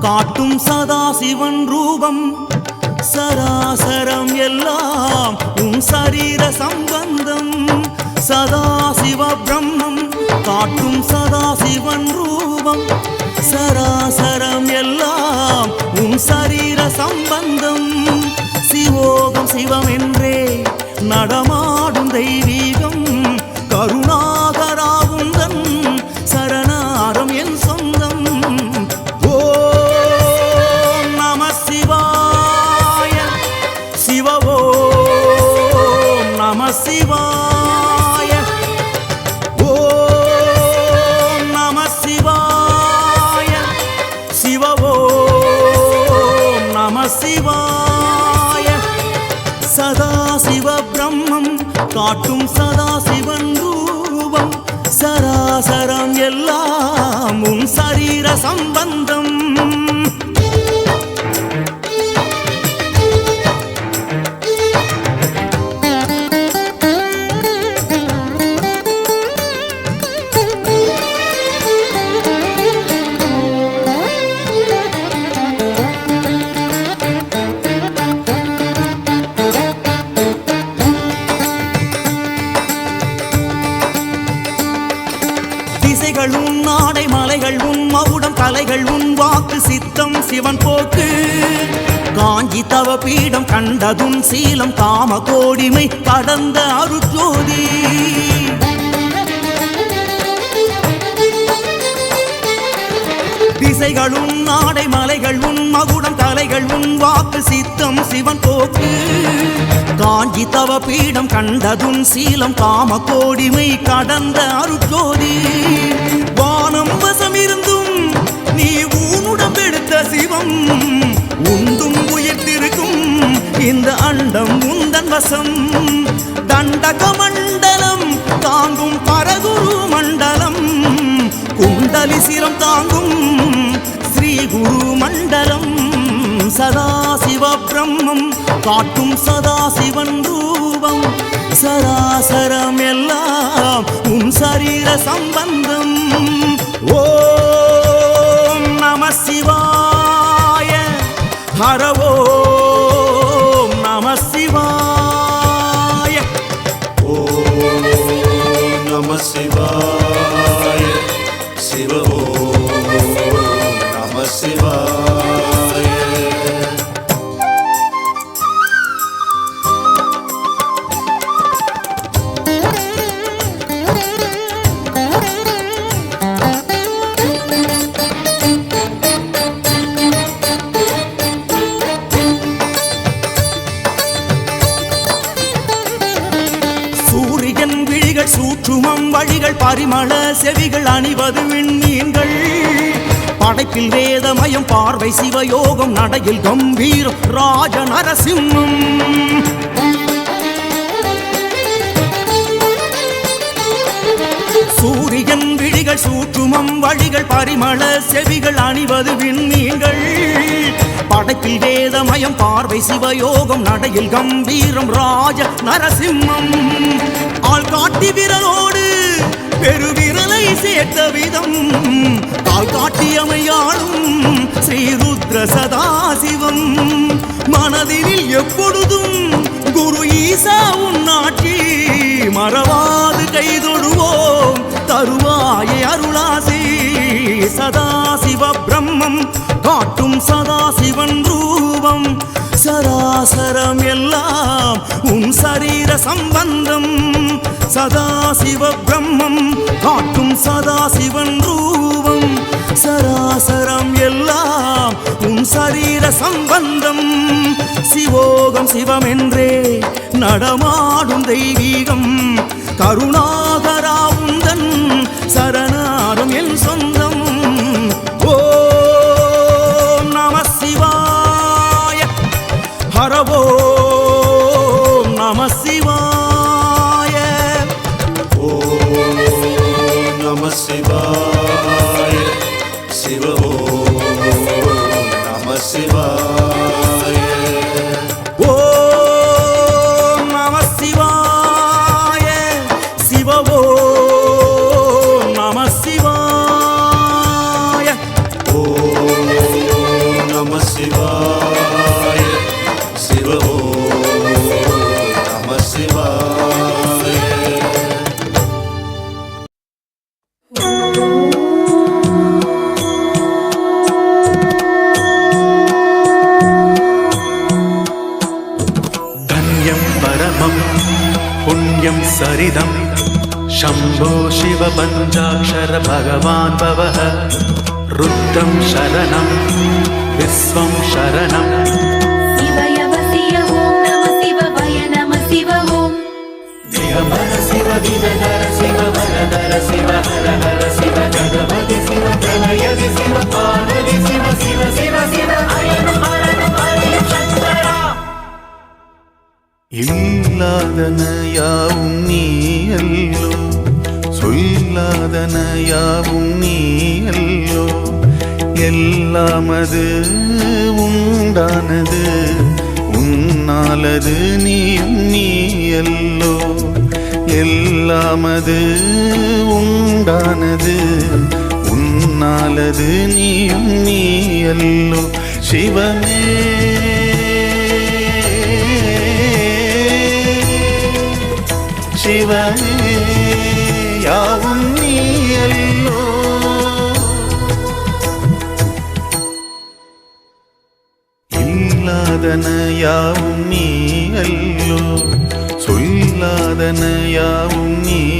காட்டும் சதா சிவன் ரூபம். சராசரம் எல்லாம் உன் சரீர சம்பந்தம். சதா சிவ பிரம்மம் காட்டும் சதா சிவன் ரூபம். சராசரம் எல்லாம் உன் சரீர சம்பந்தம். சிவோகம் சிவம் என்றே நடமாடும் தெய்வீகம். கருணா காட்டும் சதா சிவன் ரூபம். சராசரம் எல்லாம் உன் சரீர சம்பந்தம். பீடம் கண்டதும் சீலம் காம கோடிமை கடந்த அருஜோதி திசைகள் உன் நாடை மலைகள் உன் மகுடம் தலைகள் உன் வாக்கு சித்தம் சிவன் போக்கு. காஞ்சி தவ பீடம் கண்டதும் சீலம் காம கோடிமை கடந்த அருஜோதி வானம் வசமிருந்தும் நீ ஊனுடம் எடுத்த சிவம். இந்த அண்டம் முந்தன் வசம். தண்டக மண்டலம் தாங்கும் பரகுரு மண்டலம். குண்டலி சிரம் தாங்கும் ஸ்ரீ குரு மண்டலம். சதாசிவ பிரம்மம் காட்டும் சதாசிவன் ரூபம். சராசரம் எல்லாம் உன் சரீர சம்பந்தம். ஓம் நம சிவாய. ஹரவ விழிகள் வழிகள் பரிமள செவிகள் அணிவது விண்மீன்கள் படைப்பில் வேதமயம் பார்வை சிவயோகம் நடையில் கம்பீரம் ராஜ நரசிம்மம் சூரியன் விழிகள் சூற்றுமம் வழிகள் பரிமள செவிகள் அணிவது விண்மீன்கள் படைப்பில் வேதமயம் பார்வை சிவயோகம் நடையில் கம்பீரம் ராஜ நரசிம்மம் கால் காட்டி விரலோடு பெருவிரலை சேர்த்த விதம். கால் காட்டியமையாளும் ஸ்ரீருத்ர சதாசிவம். மனதில் எப்பொழுதும் குரு ஈசா உன்னாட்சி மறவாது கைதொடுவோம் தருவாயே அருளாசி. சதாசிவ பிரம்மம் காட்டும் சதாசிவன் ரூபம். சராசரம் எல்லாம் உன் சரீர சம்பந்தம். சதாசிவ பிரம்மம் காட்டும் சதாசிவன் ரூபம். சராசரம் எல்லாம் உன் சரீர சம்பந்தம். சிவோகம் சிவம் என்றே நடமாடும் தெய்வீகம். கருணாகராவுந்தன் சரணாரும் என் சொந்த சர்வம் சரணம். சிவ விதர யாவும் நீ அல்லோ. சொல்லாதன யாவும் நீ அல்லோ. எல்லாமது உண்டானது. உன்னாலது நீயும் நீயல்லோ. எல்லாமது உண்டானது. உன்னாலது நீயும் நீயல்லோ. சிவமே. சிவமே யாவும் இல்லாதன யாவும் நீயல்லோ சொல்லாதன யாவும் நீயல்லோ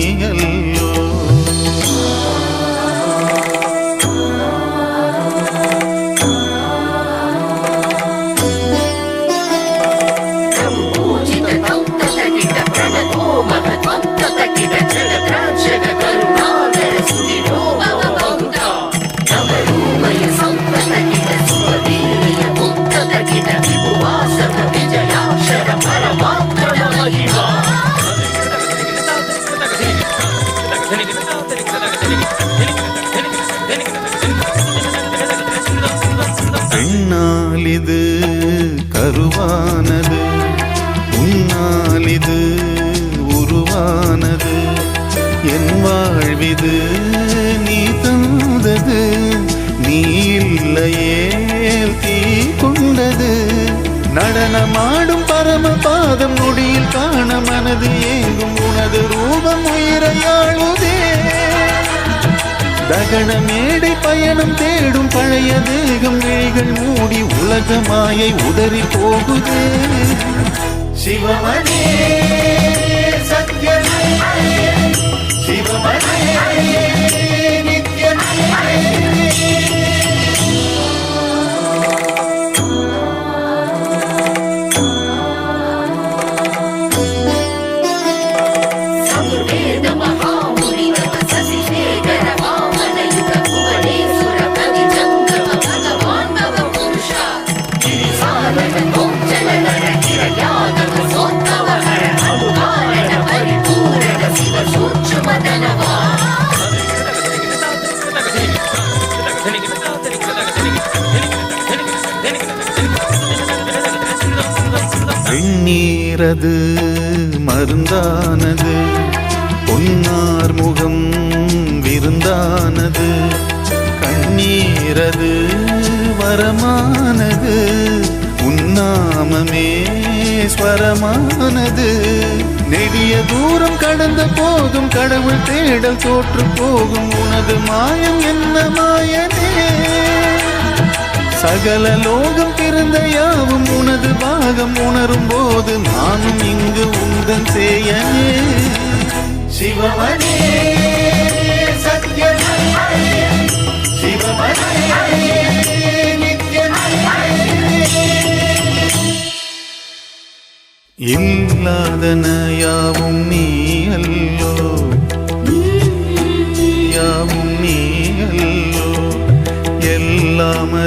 வாழ்விது நீ தந்தது நீ இல்லையே தீ கொண்டது. நடனமாடும் பரம பாதம் நொடியில் காண மனது ஏங்கும் உனது ரூபம் உயிரையாளுதே தகன மேடை பயணம் தேடும் பழைய தேகம் விழிகள் மூடி உலக மாயை உதறி போகுதே. சிவமணி சத்யமே. சிவமணி மலர்கிறது மருந்தானது பொன்னார் முகம் விருந்தானது கண்ணீரது வரமானது உன்னாமமே ஸ்வரமானது. நெடிய தூரம் கடந்த போதும் கடவுள் தேடல் தோற்று போகும் உனது மாயம் என்ன மாயனே? சகல லோகம் பிறந்த யாவும் உனது பாகம் உணரும் போது நானும் இங்கு உந்தன் சேயனே. சிவமணி சத்யமே சிவமணி இல்லாதன யாவும் நீ.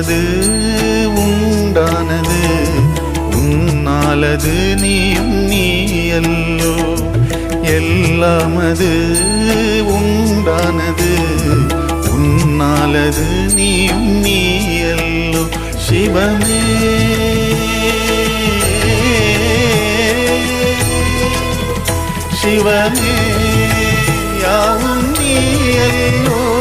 எல்லாமது உண்டானது. உன்னாலது நீயும் நீ அல்லோ எல்லாமது உண்டானது. உன்னாலது நீயும் நீ அல்லோ சிவமே. சிவமே யாவும் நீயல்லோ.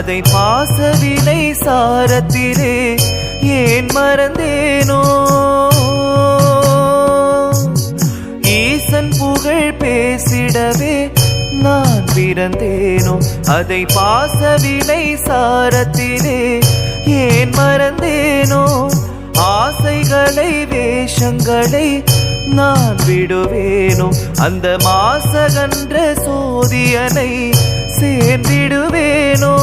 அதை பாசவினை சாரத்திலே ஏன் மறந்தேனோ? ஈசன் புகழ் பேசிடவே நான் பிறந்தேனோ? அதை பாசவினை சாரத்திலே ஏன் மறந்தேனோ? ஆசைகளை வேஷங்களை நான் விடுவேனோ? அந்த மாசகன்ற சோதியனை சேர்ந்திடுவேனோ?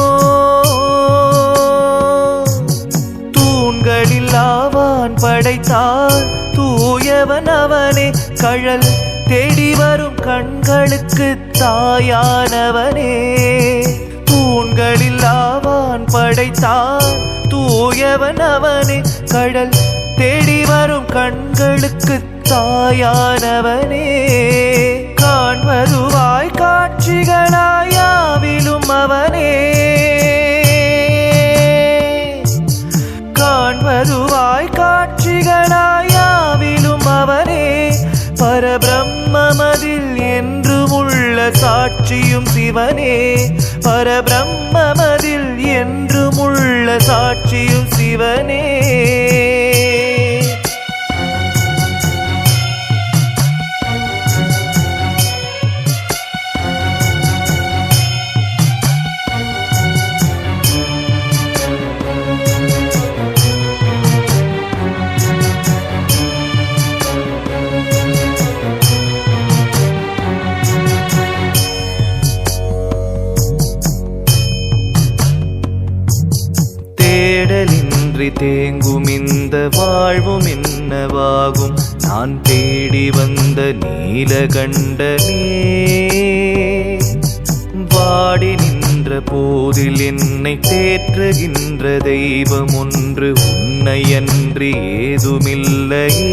தூண்களில் ஆவான் படைத்தார் தூயவன் அவனே. கழல் தேடி வரும் கண்களுக்கு தாயானவனே. தூண்களில் ஆவான் படைத்தான் தூயவன் அவனே. கடல் தேடி வரும் கண்களுக்கு தாயானவனே. வருவாய் காட்சிகளாயாவிலும் அவனே. காண்வருவாய் காட்சிகளாயாவிலும் அவனே. பரபிரம்மதில் என்றும் உள்ள சாட்சியும் சிவனே. பரபிரம்மதில் என்றும் உள்ள சாட்சியும் சிவனே. நீலகண்டனே வாடி நின்ற போதில் என்னை தேற்றுகின்ற தெய்வம் ஒன்று உன்னை அன்றி ஏதுமில்லையே.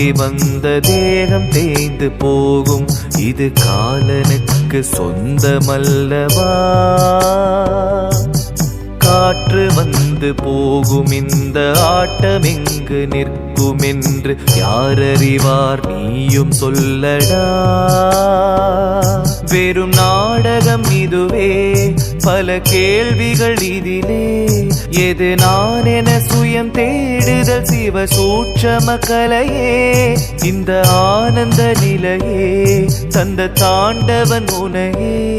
வாங்கி வந்த தேகம் தேய்ந்து போகும். இது காலனுக்கு சொந்தமல்லவா? காற்று வந்து போகும் இந்த ஆட்டம் எங்கு நிற்கும் என்று யார் அறிவார் நீயும் சொல்லடா. வெறும் நாடகம் இதுவே. பல கேள்விகள் இதிலே. எது நான் என சுயம் தேடுதல் சிவ சூட்சம கலையே. இந்த ஆனந்த நிலையே தந்த தாண்டவன் உனையே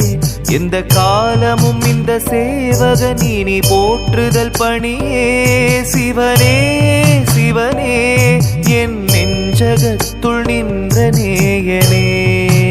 எந்த காலமும் இந்த சேவகன் இனி போற்றுதல் பணியே. சிவனே சிவனே என் நெஞ்சகத்துள் நின்ற நேயனே.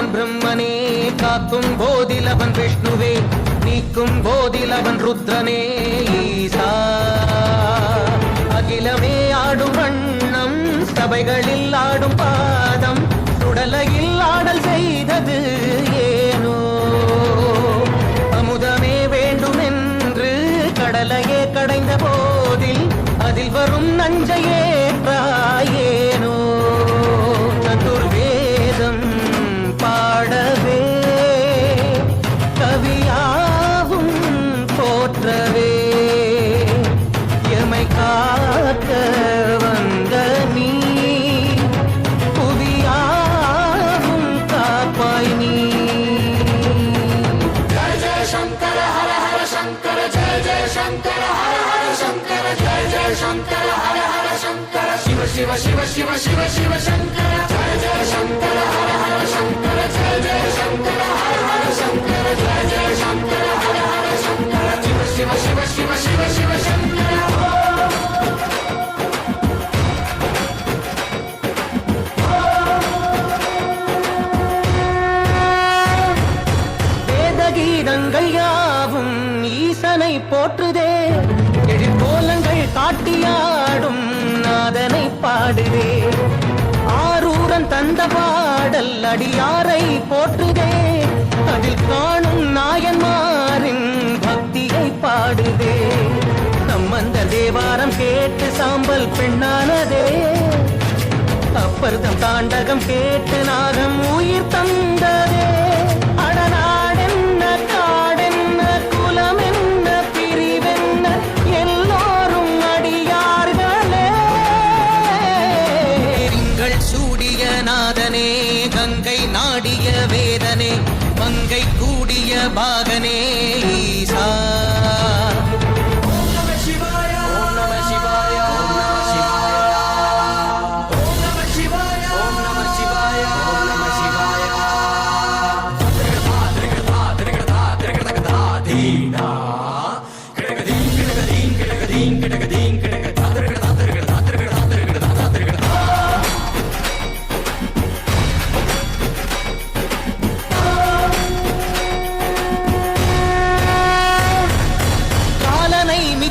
அவன் பிரம்மனே காக்கும் போதிலவன் விஷ்ணுவே நீக்கும் போதிலவன் ருத்ரனே ஈசா. அகிலமே ஆடும் வண்ணம் சபைகள் శివ శివ శివ శివ శివ శంకర జయ జయ శంకర హర హర శంకర. ஆரூரன் பாடல் அடியாரை போற்றுதே. அதில் காணும் நாயன்மாரின் பக்தியை பாடுதே. நம்மந்த தேவாரம் கேட்டு சாம்பல் பெண்ணானதே. அப்பர்தம் தாண்டகம் கேட்டு நாகம் உயிர் தந்ததே. அடனா கங்கை வேதனே மங்கை கூடிய பாகனே.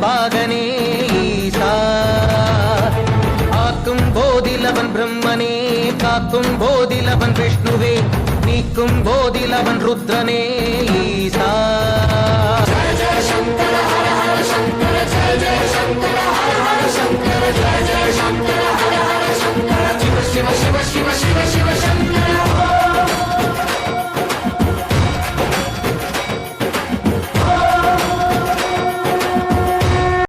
பாகனே ஈசா. ஆக்கும் போதிலவன் பிரம்மனே காக்கும் போதிலவன் விஷ்ணுவே நீக்கும் போதிலவன் ருத்ரனே ஈசா.